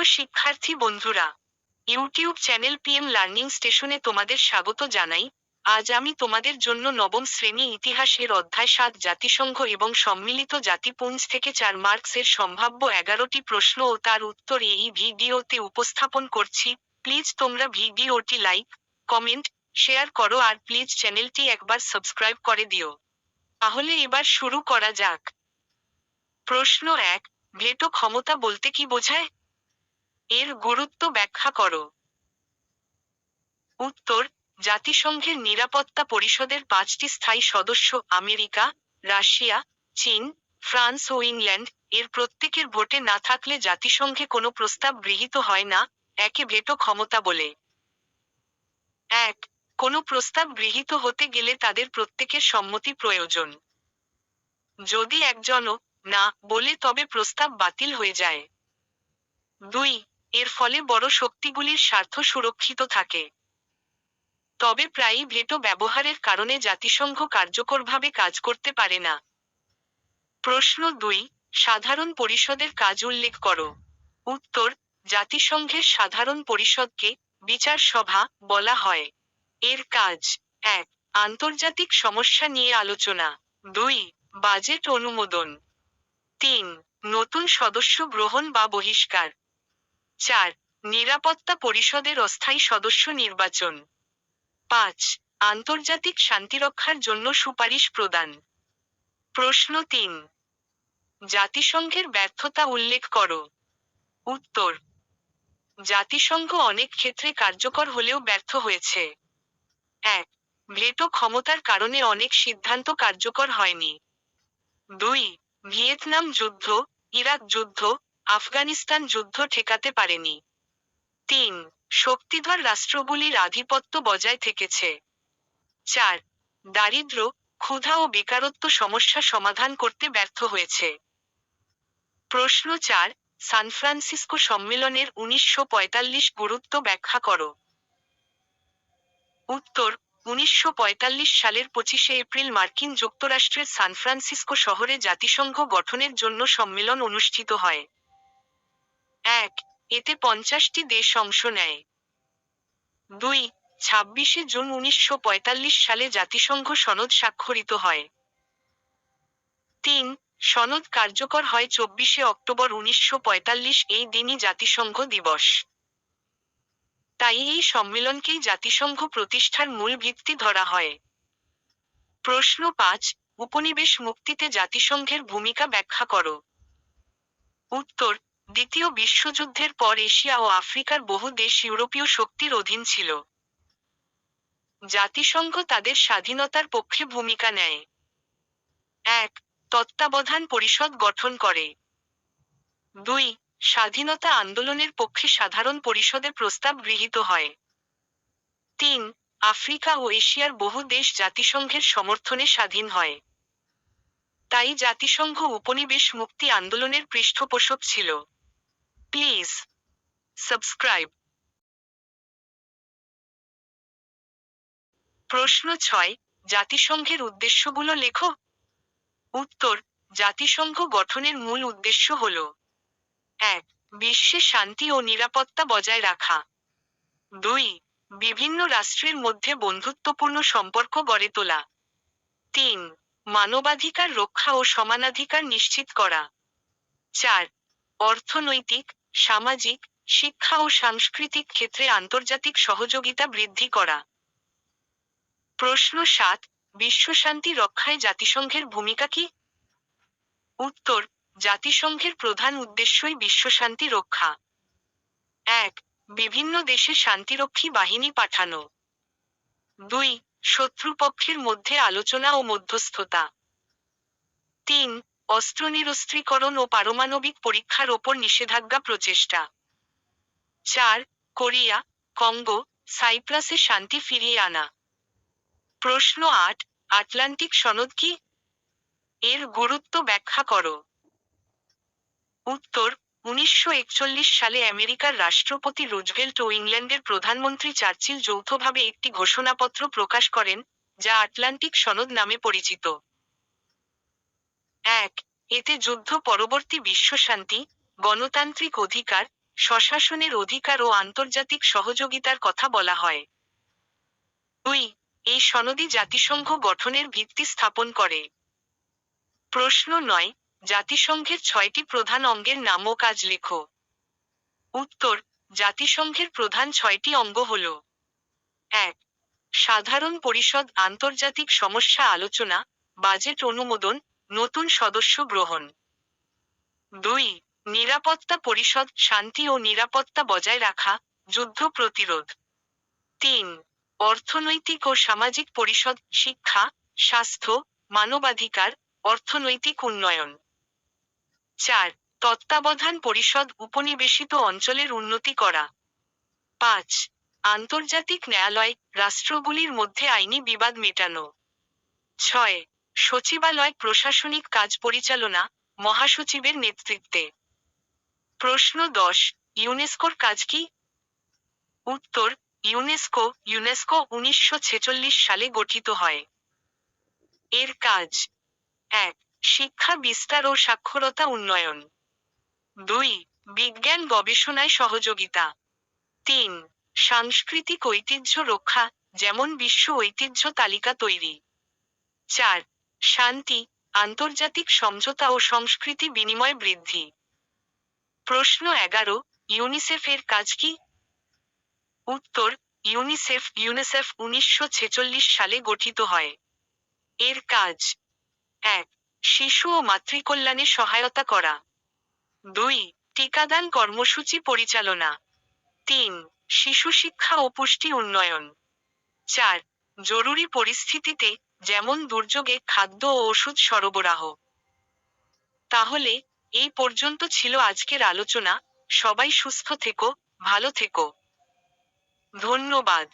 প্রিয় শিক্ষার্থী বন্ধুরা, ইউটিউব চ্যানেল পিএম লার্নিং স্টেশনে তোমাদের স্বাগত জানাই। আজ আমি তোমাদের জন্য নবম শ্রেণি ইতিহাসের অধ্যায় সাত, জাতিসংঘ এবং সম্মিলিত জাতিপুঞ্জ থেকে চার মার্কসের সম্ভাব্য এগারোটি প্রশ্ন ও তার উত্তর এই ভিডিওতে উপস্থাপন করছি। প্লিজ তোমরা ভিডিওটি লাইক, কমেন্ট, শেয়ার করো আর প্লিজ চ্যানেলটি একবার সাবস্ক্রাইব করে দিও। তাহলে এবার শুরু করা যাক। প্রশ্ন এক, ভেটো ক্ষমতা বলতে কি বোঝায়? এর গুরুত্ব ব্যাখ্যা করো। উত্তর, জাতিসংঘের নিরাপত্তা পরিষদের পাঁচটি স্থায়ী সদস্য আমেরিকা, রাশিয়া, চীন, ফ্রান্স ও ইংল্যান্ড। এর প্রত্যেকের ভোটে না থাকলে জাতিসংঘে কোনো প্রস্তাব গৃহীত হয় না, একে ভেটো ক্ষমতা বলে। এক, কোনো প্রস্তাব গৃহীত হতে গেলে তাদের প্রত্যেকের সম্মতি প্রয়োজন। যদি একজনও না বলে তবে প্রস্তাব বাতিল হয়ে যায়। দুই এর ফলে বড় শক্তিগুলির স্বার্থ সুরক্ষিত থাকে। তবে প্রায়ই ভেটো ব্যবহারের কারণে জাতিসংঘ কার্যকরভাবে কাজ করতে পারে না। প্রশ্ন দুই, সাধারণ পরিষদের কাজ উল্লেখ করো। উত্তর, জাতিসংঘের সাধারণ পরিষদকে বিচার সভা বলা হয়। এর কাজ, এক, আন্তর্জাতিক সমস্যা নিয়ে আলোচনা। দুই, বাজেট অনুমোদন। তিন, নতুন সদস্য গ্রহণ বা বহিষ্কার। চার, নিরাপত্তা পরিষদের অস্থায়ী সদস্য নির্বাচন। পাঁচ, আন্তর্জাতিক শান্তিরক্ষার জন্য সুপারিশ প্রদান। প্রশ্ন তিন, জাতিসংঘের ব্যর্থতা উল্লেখ করো। উত্তর, জাতিসংঘ অনেক ক্ষেত্রে কার্যকর হলেও ব্যর্থ হয়েছে। এক, ভেটো ক্ষমতার কারণে অনেক সিদ্ধান্ত কার্যকর হয়নি। দুই, ভিয়েতনাম যুদ্ধ, ইরাক যুদ্ধ আফগানিস্তান যুদ্ধ ঠেকাতে পারেনি। তিন, শক্তিধর রাষ্ট্রগুলির আধিপত্য বজায় থেকেছে। চার, দারিদ্র, ক্ষুধা ও বেকারত্ব সমস্যা সমাধান করতে ব্যর্থ হয়েছে। প্রশ্ন চার, সান ফ্রান্সিসকো সম্মেলনের উনিশশো পঁয়তাল্লিশ গুরুত্ব ব্যাখ্যা করো। উত্তর, উনিশশো পঁয়তাল্লিশ সালের পঁচিশে এপ্রিল মার্কিন যুক্তরাষ্ট্রের সান ফ্রান্সিসকো শহরে জাতিসংঘ গঠনের জন্য সম্মেলন অনুষ্ঠিত হয়। এক, এতে পঞ্চাশটি দেশ অংশ নেয়। দুই, ছাব্বিশে জুন উনিশশো পঁয়তাল্লিশ সালে জাতিসংঘ সনদ স্বাক্ষরিত হয়। তিন, সনদ কার্যকর হয় চব্বিশে অক্টোবর উনিশশো এই দিনই জাতিসংঘ দিবস। তাই এই সম্মেলনকেই জাতিসংঘ প্রতিষ্ঠার মূল ভিত্তি ধরা হয়। প্রশ্ন পাঁচ, উপনিবেশ মুক্তিতে জাতিসংঘের ভূমিকা ব্যাখ্যা করো। উত্তর দ্বিতীয় বিশ্বযুদ্ধের পর এশিয়া ও আফ্রিকার বহু দেশ ইউরোপীয় শক্তির অধীন ছিল। জাতিসংঘ তাদের স্বাধীনতার পক্ষে ভূমিকা নেয়। এক, তত্ত্বাবধান পরিষদ গঠন করে। দুই, স্বাধীনতা আন্দোলনের পক্ষে সাধারণ পরিষদে প্রস্তাব গৃহীত হয়। তিন, আফ্রিকা ও এশিয়ার বহু দেশ জাতিসংঘের সমর্থনে স্বাধীন হয়। তাই জাতিসংঘ উপনিবেশ মুক্তি আন্দোলনের পৃষ্ঠপোষক ছিল। প্লিজ সাবস্ক্রাইব প্রশ্ন ছয়, জাতিসংঘের উদ্দেশ্যগুলো লেখো। উত্তর, জাতিসংঘ গঠনের মূল উদ্দেশ্য হল, এক, বিশ্বে শান্তি ও নিরাপত্তা বজায় রাখা। দুই, বিভিন্ন রাষ্ট্রের মধ্যে বন্ধুত্বপূর্ণ সম্পর্ক গড়ে তোলা। তিন, মানবাধিকার রক্ষা ও সমানাধিকার নিশ্চিত করা। চার, অর্থনৈতিক সামাজিক, শিক্ষা ও সাংস্কৃতিক ক্ষেত্রে আন্তর্জাতিক সহযোগিতা বৃদ্ধি করা। প্রশ্ন সাত বিশ্বশান্তি রক্ষায় জাতিসংঘের ভূমিকা কি? উত্তর, জাতিসংঘের প্রধান উদ্দেশ্যই বিশ্বশান্তি রক্ষা। এক, বিভিন্ন দেশে শান্তিরক্ষী বাহিনী পাঠানো। দুই, শত্রুপক্ষের মধ্যে আলোচনা ও মধ্যস্থতা। তিন অস্ত্র নিরস্ত্রীকরণ ও পারমাণবিক পরীক্ষার ওপর নিষেধাজ্ঞা প্রচেষ্টা। চার, কোরিয়া, কঙ্গো, সাইপ্রাসে শান্তি ফিরিয়ে আনা। প্রশ্ন আট, আটলান্টিক সনদ কি? এর গুরুত্ব ব্যাখ্যা করো। উত্তর, উনিশশো একচল্লিশ সালে আমেরিকার রাষ্ট্রপতি রুজভেল্ট ও ইংল্যান্ডের প্রধানমন্ত্রী চার্চিল যৌথভাবে একটি ঘোষণাপত্র প্রকাশ করেন, যা আটলান্টিক সনদ নামে পরিচিত। এক, এতে যুদ্ধ পরবর্তী বিশ্বশান্তি, গণতান্ত্রিক অধিকার, স্বশাসনের অধিকার ও আন্তর্জাতিক সহযোগিতার কথা বলা হয়। দুই, এই সনদি জাতিসংঘ গঠনের ভিত্তি স্থাপন করে। প্রশ্ন নয়, জাতিসংঘের ছয়টি প্রধান অঙ্গের নাম ও কাজ লেখো। উত্তর, জাতিসংঘের প্রধান ছয়টি অঙ্গ হল এক, সাধারণ পরিষদ আন্তর্জাতিক সমস্যা আলোচনা, বাজেট অনুমোদন নতুন সদস্য গ্রহণ। দুই, নিরাপত্তা পরিষদ শান্তি ও নিরাপত্তা বজায় রাখা, যুদ্ধ প্রতিরোধ। তিন, অর্থনৈতিক ও সামাজিক পরিষদ শিক্ষা, স্বাস্থ্য, মানবাধিকার, অর্থনৈতিক উন্নয়ন। চার, তত্ত্বাবধান পরিষদ উপনিবেশিত অঞ্চলের উন্নতি করা। পাঁচ, আন্তর্জাতিক ন্যায়ালয় রাষ্ট্রগুলির মধ্যে আইনি বিবাদ মেটানো। ছয় সচিবালয় প্রশাসনিক কাজ পরিচালনা মহাসচিবের নেতৃত্বে। প্রশ্ন দশ, ইউনেস্কোর কাজ কি? উত্তর, ইউনেস্কো ইউনেস্কো উনিশশো ছেচল্লিশ সালে গঠিত হয়। এর কাজ, এক, শিক্ষা বিস্তার ও সাক্ষরতা উন্নয়ন। দুই, বিজ্ঞান গবেষণায় সহযোগিতা। তিন, সাংস্কৃতিক ঐতিহ্য রক্ষা, যেমন বিশ্ব ঐতিহ্য তালিকা তৈরি। চার শান্তি, আন্তর্জাতিক সমঝোতা ও সংস্কৃতি বিনিময় বৃদ্ধি। প্রশ্ন এগারো, ইউনিসেফের কাজ কি? উত্তর, ইউনিসেফ ইউনিসেফ উনিশশো ছেচল্লিশ সালে গঠিত হয়। এর কাজ, এক, শিশু ও মাতৃকল্যাণে সহায়তা করা। দুই, টিকাদান কর্মসূচি পরিচালনা। তিন, শিশু শিক্ষা ও পুষ্টি উন্নয়ন। চার, জরুরি পরিস্থিতিতে যেমন দুর্যোগে খাদ্য ও ওষুধ সরবরাহ। তাহলে এই পর্যন্ত ছিল আজকের আলোচনা। সবাই সুস্থ থেকো, ভালো থেকো। ধন্যবাদ।